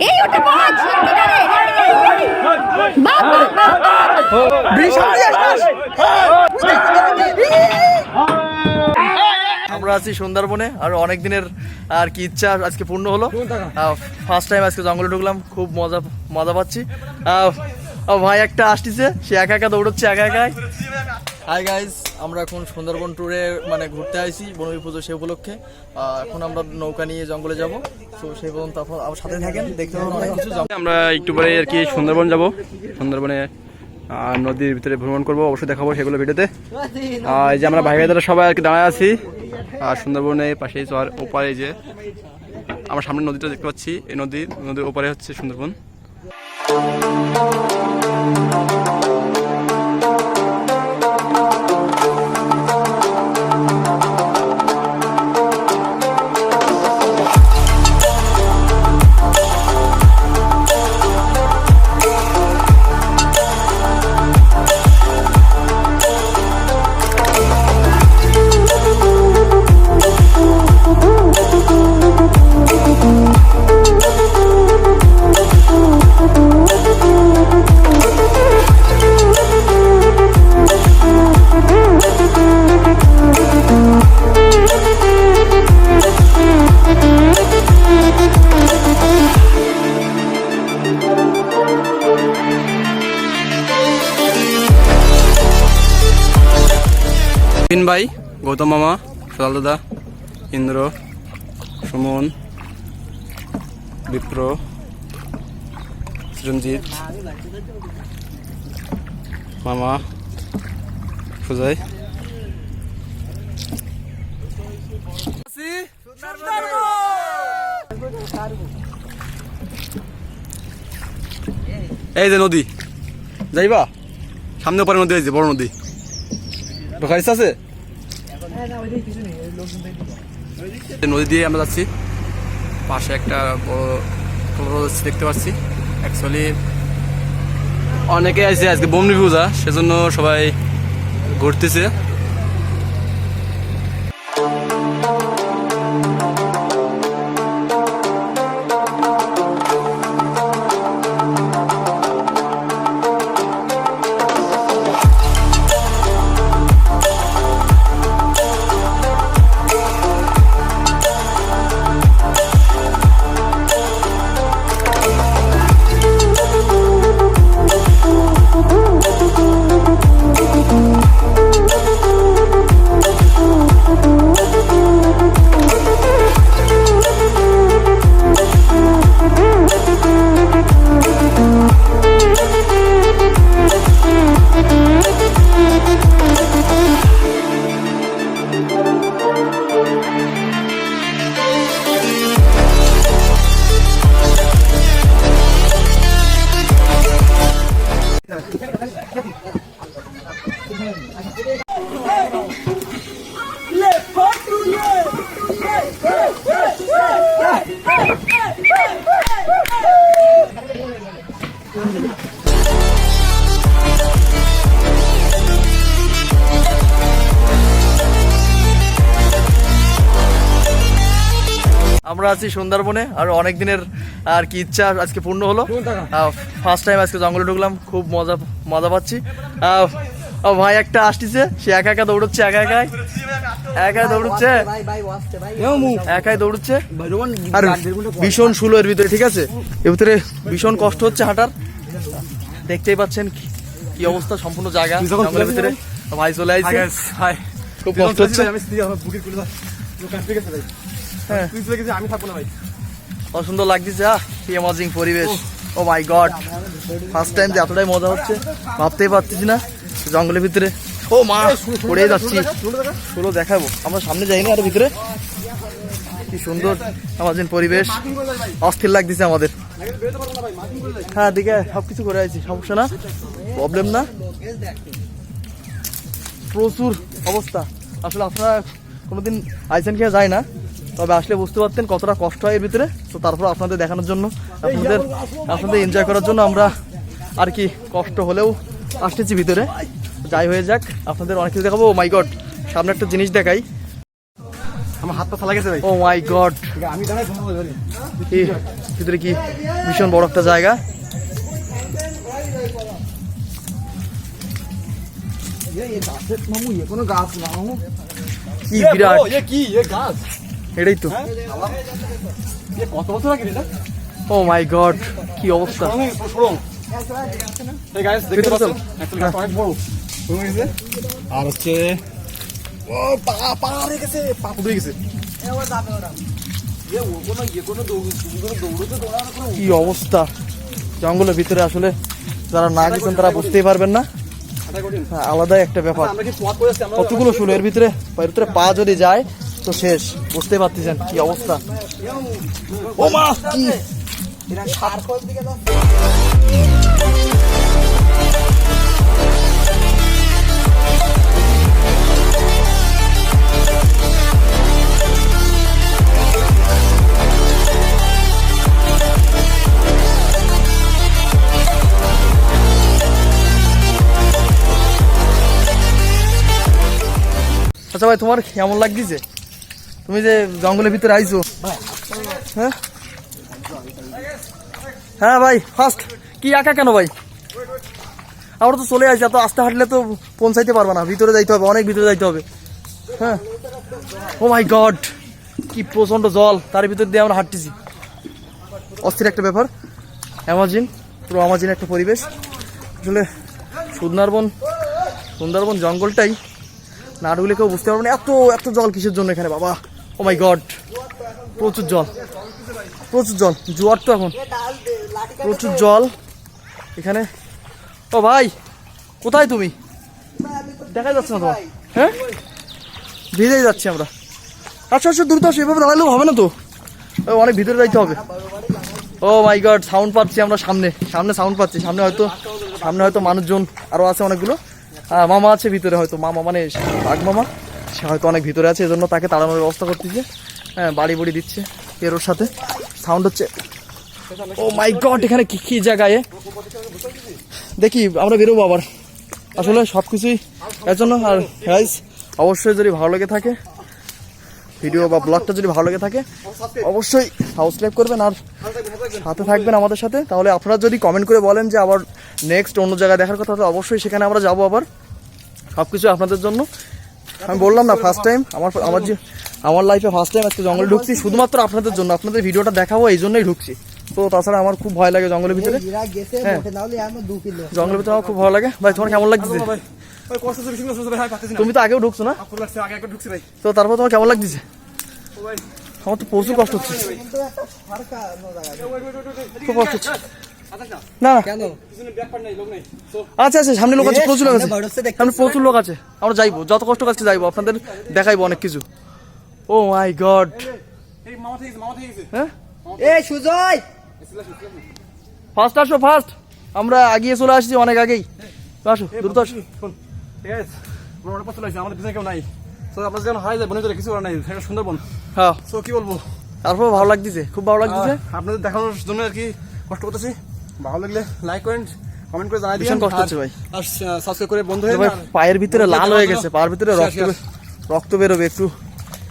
এই ওটা পাঁচ সেন্টিমিটারে বাপ বাপ বাপ আমরা আছি সুন্দরবনে আর অনেক দিনের আর কি ইচ্ছা আজকে পূর্ণ হলো ফার্স্ট টাইম আজকে জঙ্গলে ঢুকলাম খুব মজা মজা পাচ্ছি ভাই একটা আসতেছে সে একা একা দৌড়চ্ছে একা একাই হাই গাইজ আমরা এখন সুন্দরবন ট্যুরে মানে ঘুরতে আইছি বনবী পুজো সে উপলক্ষে। এখন আমরা নৌকা নিয়ে জঙ্গলে যাব। তো সেই পর্যন্ত আমার সাথে থাকেন দেখতে পাবেন অনেক কিছু আমরা একটু পরে আর কি সুন্দরবন যাব। সুন্দরবনে আহ, নদীর ভিতরে ভ্রমণ করব অবশ্যই দেখাবো সেগুলো ভিডিওতে। আর এই যে আমরা ভাই ভাইদারা সবাই আর কি দাঁড়ায় আছি। আর সুন্দরবনে পাশেই চর ওপারে যে আমার সামনে নদীটা দেখতে পাচ্ছি। এই নদী নদীর ওপারে হচ্ছে সুন্দরবন। গৌতম মামা সদাল দাদা, ইন্দ্র, সুমন, বিপ্র সৃঞ্জিত মামা, সুজয়। এই যে নদী, যাইবা? সামনে পরে নদী আছে, বড় নদী। ঢোকা ইচ্ছা আছে? নদী দিয়ে আমরা যাচ্ছি। পাশে একটা বড় দেখতে পাচ্ছি। অ্যাকচুয়ালি অনেকে আছে আজকে বমনি পূজা, সেজন্য সবাই ঘুরতেছে। আমরা আছি সুন্দরবনে আর অনেক দিনের আর কি ইচ্ছা আজকে পূর্ণ হলো। ফার্স্ট টাইম আজকে জঙ্গলে ঢুকলাম খুব মজা মজা পাচ্ছি। ভাই একটা আসতেছে সে একা একা দৌড়চ্ছে একা একাই। একাই দৌড়চ্ছে। একাই দৌড়চ্ছে। আর ভীষণ সুলো এর ভিতরে ঠিক আছে? এর ভিতরে ভীষণ কষ্ট হচ্ছে হাঁটার। দেখতেই পাচ্ছেন কি- অবস্থা সম্পূর্ণ জায়গা জঙ্গলের ভিতরে। ভাই চলে আসছে খুব কষ্ট হচ্ছে। হ্যাঁ। আমি থাকব না ভাই। কত সুন্দর লাগতেছে আহ কি অ্যামাজিং পরিবেশ। Oh my god first time যে এতটাই মজা হচ্ছে ভাবতেই পারতেছি না জঙ্গলের ভিতরে। ও মা পড়ে যাচ্ছি। চলো দেখাবো। আমরা সামনে যাইনি আর ভিতরে? কি সুন্দর অ্যামাজিং পরিবেশ। অস্থির লাগতেছে আমাদের। হ্যাঁ দিকে সব কিছু করে আছি সমস্যা না? প্রবলেম না? প্রচুর অবস্থা। আসলে আপনারা কোনোদিন আইসেন খেয়ে যায় না। তবে আসলে বুঝতে পারতেন কতটা কষ্ট হয় এর ভিতরে। তো তারপর আপনাদের দেখানোর জন্য আপনাদের আপনাদের এনজয় করার জন্য আমরা আর কি কষ্ট হলেও আসতেছি ভিতরে। যাই হয়ে যাক আপনাদের অনেক কিছু দেখাবো। মাই গড সামনে একটা জিনিস দেখাই। আমার হাত পা থালা গেছে ভাই। ও মাই গড আমি ভিতরে কি ভীষণ বড় একটা জায়গা। কোনো গাছ না কি বিরাট। কি গাছ। এটাই তো। কত বছর আগে ও মাই গড কি অবস্থা? আর হচ্ছে ও পা পা গেছে পা ফুটে গেছে। কি অবস্থা? জঙ্গলের ভিতরে আসলে যারা না গেছেন তারা বুঝতেই পারবেন না। হ্যাঁ, আলাদাই একটা ব্যাপার। আমরা কতগুলো শুলো? এর ভিতরে এর ভিতরে পা যদি যায় তো শেষ। বুঝতে পারতেছেন কি অবস্থা। ও মা কি আচ্ছা ভাই তোমার কেমন লাগতেছে তুমি যে জঙ্গলের ভিতরে আইছো? হ্যাঁ? হ্যাঁ ভাই ফার্স্ট কি একা কেন ভাই? আমরা তো চলে আসি, এত আস্তে হাঁটলে তো পৌঁছাইতে পারব না, ভিতরে যাইতে হবে, অনেক ভিতরে যাইতে হবে। হ্যাঁ? ও মাই গড কি প্রচণ্ড জল, তার ভিতর দিয়ে আমরা হাঁটতেছি। অস্থির একটা ব্যাপার। অ্যামাজিন পুরো অ্যামাজিন একটা পরিবেশ। আসলে সুন্দরবন সুন্দরবন জঙ্গলটাই নাটগুলি কেউ বুঝতে পারবে না, এত এত জল কিসের জন্য এখানে, বাবা? ও মাই গড প্রচুর জল। প্রচুর জল। জোয়ার তো এখন। প্রচুর জল। এখানে। ও ভাই কোথায় তুমি? দেখা যাচ্ছে না তোমার। হ্যাঁ? ভিজেই যাচ্ছি আমরা। আচ্ছা আচ্ছা দ্রুত আসো এভাবে দাঁড়ালেও হবে না তো? অনেক ভিতরে যাইতে হবে। ও মাই গড সাউন্ড পাচ্ছি আমরা সামনে। সামনে সাউন্ড পাচ্ছি। সামনে হয়তো সামনে হয়তো মানুষজন আরও আছে অনেকগুলো। আহ, মামা আছে ভিতরে হয়তো। মামা মানে বাঘ মামা। হয়তো অনেক ভিতরে আছে, এজন্য তাকে তাড়ানোর ব্যবস্থা করতেছে। হ্যাঁ বাড়ি বুড়ি দিচ্ছে এরোর সাথে। সাউন্ড হচ্ছে ও মাই গড, এখানে কি কি জায়গায়? দেখি, আমরা বেরোবো আবার। আসলে সব কিছুই এর জন্য, আর গাইজ অবশ্যই যদি ভালো লেগে থাকে ভিডিও বা ব্লগটা যদি ভালো লেগে থাকে, অবশ্যই সাবস্ক্রাইব করবেন আর সাথে থাকবেন আমাদের সাথে। তাহলে আপনারা যদি কমেন্ট করে বলেন যে আবার নেক্সট অন্য জায়গায় দেখার কথা অবশ্যই সেখানে আমরা যাব আবার। সব কিছু আপনাদের জন্য। আমি বললাম না ফার্স্ট টাইম আমার আমার যে আমার লাইফে ফার্স্ট টাইম আজকে জঙ্গলে ঢুকছি শুধুমাত্র আপনাদের জন্য আপনাদের ভিডিওটা দেখাবো এই জন্যই ঢুকছি তো তাছাড়া আমার খুব ভয় লাগে জঙ্গলের ভিতরে হ্যাঁ। জঙ্গলের ভিতরে আমার খুব ভালো লাগে ভাই তোমার কেমন লাগছে তুমি তো আগেও ঢুকছো না তো তারপর তোমার কেমন লাগছে আমার তো প্রচুর কষ্ট হচ্ছে খুব কষ্ট হচ্ছে আচ্ছা না না। কেন? আচ্ছা আচ্ছা সামনে লোক আছে প্রচুর লোক আছে। সামনে প্রচুর লোক আছে। আমরা যাইবো যত কষ্ট কাছে যাইবো আপনাদের দেখাইবো অনেক কিছু। Oh my god. এই মামা থেকে গেছে মামা থেকে গেছে হ্যাঁ? এ সুজয়! ফার্স্ট আসো ফার্স্ট আমরা আগিয়ে চলে আসছি অনেক আগেই। তো আসো দ্রুত আসো। ঠিক আছে? অনেক লাগছে আমাদের পিছনে কেউ নাই। তো আপনার হারাই যায় বনে চলে কিছু করার নাই। এটা সুন্দরবন। হ্যাঁ। তো কি বলব? তারপর ভালো লাগতেছে খুব ভালো লাগতেছে। আপনাদের দেখানোর জন্য আর কি কষ্ট করতেছি? ভালো লাগলে লাইক করেন কমেন্ট করে জানাই ভীষণ কষ্ট হচ্ছে ভাই। আর সাবস্ক্রাইব করে বন্ধু হয়ে ভাই যান। পায়ের ভিতরে লাল হয়ে গেছে পায়ের ভিতরে রক্ত রক্ত বেরোবে একটু।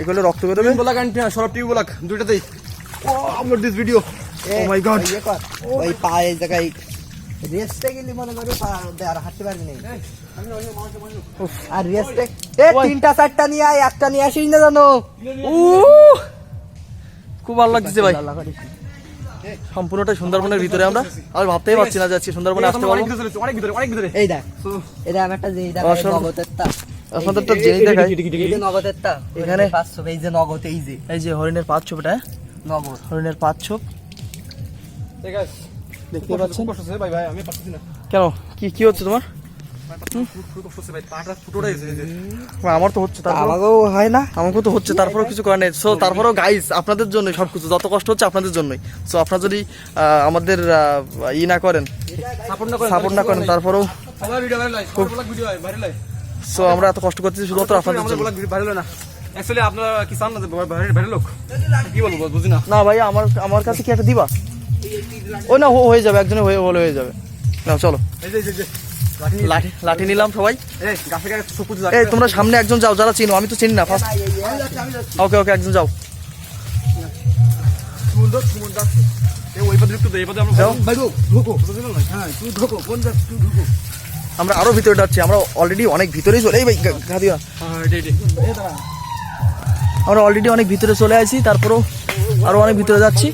এগুলো রক্ত বেরোবে? টিউব ব্লগ অ্যান্ড সরব টিউব ব্লগ দুইটাতেই ও আমার দিস ভিডিও my God. ইয়ে ওই পা এই জায়গায় রেস্টে গেলি মনে করো আর হাঁটতে পারবি না। আর রেস্টে এ তিনটা চারটা নিয়ে আয় একটা নিয়ে আসিস না জানো উ খুব ভালো লাগছে ভাই। সম্পূর্ণটা সুন্দরবনের ভিতরে আমরা। আর ভাবতেই পারছি না যাচ্ছি সুন্দরবনে আসতে পারব। অনেক ভিতরে অনেক ভিতরে এই দেখ এটা আমি একটা জিনিস দেখ অসাধারণ। নগদের তা আপনাদের তো জেনে দেখাই। এই যে এখানে- পাঁচশো এই যে নগদ এই যে। এই যে হরিণের পাঁচ ছোপটা নগদ। হরিণের পাঁচ ছোপ। ঠিক আছে দেখতে পাচ্ছেন? কষ্ট ভাই ভাই আমি পাচ্ছি না। কেন? কি কি হচ্ছে তোমার? আমার তো হচ্ছে আমাকেও হয় না। আমাকেও তো হচ্ছে তারপরেও কিছু করার নেই। সো তারপরেও গাইস আপনাদের জন্য সবকিছু যত কষ্ট হচ্ছে আপনাদের জন্যই। সো আপনারা যদি আমাদের ই না করেন সাপোর্ট না করেন তারপরেও হয় হয় হয়। সো আমরা এত কষ্ট করতেছি শুধুমাত্র আপনাদের জন্য। হয় অ্যাকচুয়ালি আপনারা কি চান না ভাইরাল লোক কি বলব বুঝি না। না ভাই আমার আমার কাছে কি একটা দিবা? ও না হয়ে যাবে একজনে হয়ে হলে হয়ে যাবে। না চলো। এই যে। লাঠি লাঠি নিলাম সবাই। এই তোমরা সামনে একজন যাও যারা চিনো আমি তো চিনি না ফার্স্ট ওকে ওকে একজন যাও। আমরা হ্যাঁ আরও ভিতরে যাচ্ছি আমরা অলরেডি অনেক ভিতরেই চলে এই ভাই। হ্যাঁ এটাই আমরা অলরেডি অনেক ভিতরে চলে আসি তারপরেও আরও অনেক ভিতরে যাচ্ছি।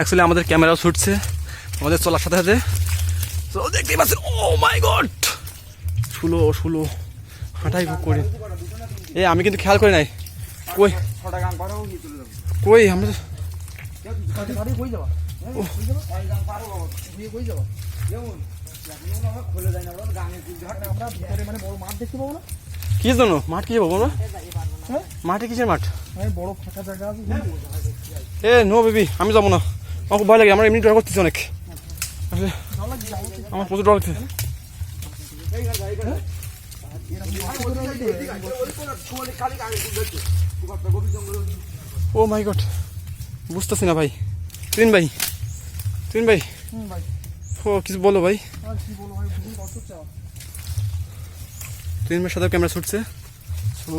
অ্যাকচুয়ালি আমাদের ক্যামেরাও ছুটছে। আমাদের চলার সাথে সাথে। তো দেখতেই পাচ্ছেন ও মাই গড শুলো শুলো। হাঁটাই বুক করি। এ আমি কিন্তু খেয়াল করি নাই। কই? কই? আমরা কি জন্য? মাঠ কি যাব আমরা মাঠে কিসের মাঠ? এ নো বেবি আমি যাব না। আমার খুব ভয় লাগে, আমার এমনি ডর করতেছি অনেক। আমার প্রচুর ডর লাগছে ও মাই গড, বুঝতেছি না ভাই। তুইন ভাই তুইন ভাই। ও, কিছু বলো ভাই। তিন ভাইয়ের সাথে ক্যামেরা ছুটছে। তো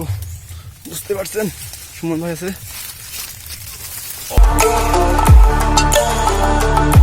বুঝতে পারছেন, সুমন ভাই আছে।